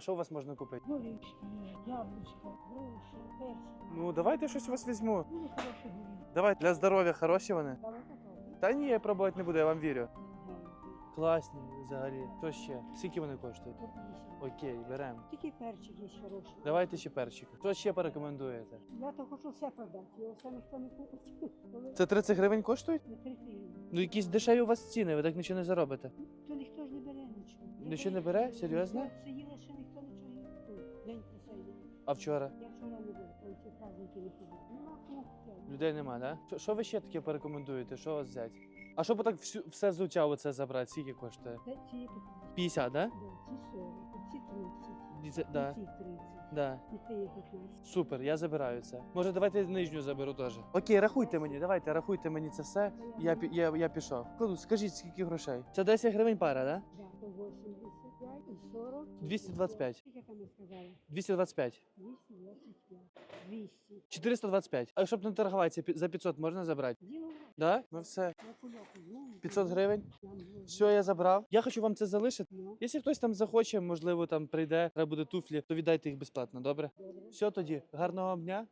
а що у вас можна купити? Горішки, яблучка, груші, персик. Ну давайте щось у вас візьму. Ну, хороші горішки. Давай для здоров'я хороші вони. Та ні, я пробувати не буду, я вам вірю. Класні взагалі. Що ще? Скільки вони коштують? 150. Окей, беремо. Тільки перчик є хороший. Давайте ще перчик. Що ще порекомендуєте? Я то хочу все продати, його все ніхто не купить. Коли Це 30 гривень коштують? на 30 гривень. Ну якісь дешеві у вас ціни, ви так нічого не заробите. Нічого. Нічого не бере? Серйозно? я Сиділа, що ніхто нічого не купив. День присейдив. А вчора? Я вчора не був, коли ці праздники не ходив. Нема купити. Людей нема, да? Що- Що ви ще таке порекомендуєте? Що у вас взяти? А щоб так всю, все взуття оце забрати, скільки коштує? Ці 50, да? Да, ці 40, ці 30, І да, ці 30, да. і ці 15. Супер, я забираю це. Може, давайте нижню заберу теж. Окей, рахуйте мені, давайте, рахуйте мені це все. Я, пі- я, я пішов. Кладу, скажіть, скільки грошей? Це 10 гривень пара, да? Да, 185 і 40. 225. Скільки там сказали? 225. 225. 200. 425. А щоб не торгуватися, пі- за 500 можна забрати? Діло Да? Ну все. я кульоку знову. 500 гривень. Там було. Все, я забрав. Я хочу вам це залишити. Ну, Якщо хтось там захоче, можливо, там прийде, треба буде туфлі, то віддайте їх безплатно, добре? добре. Все тоді, гарного вам дня.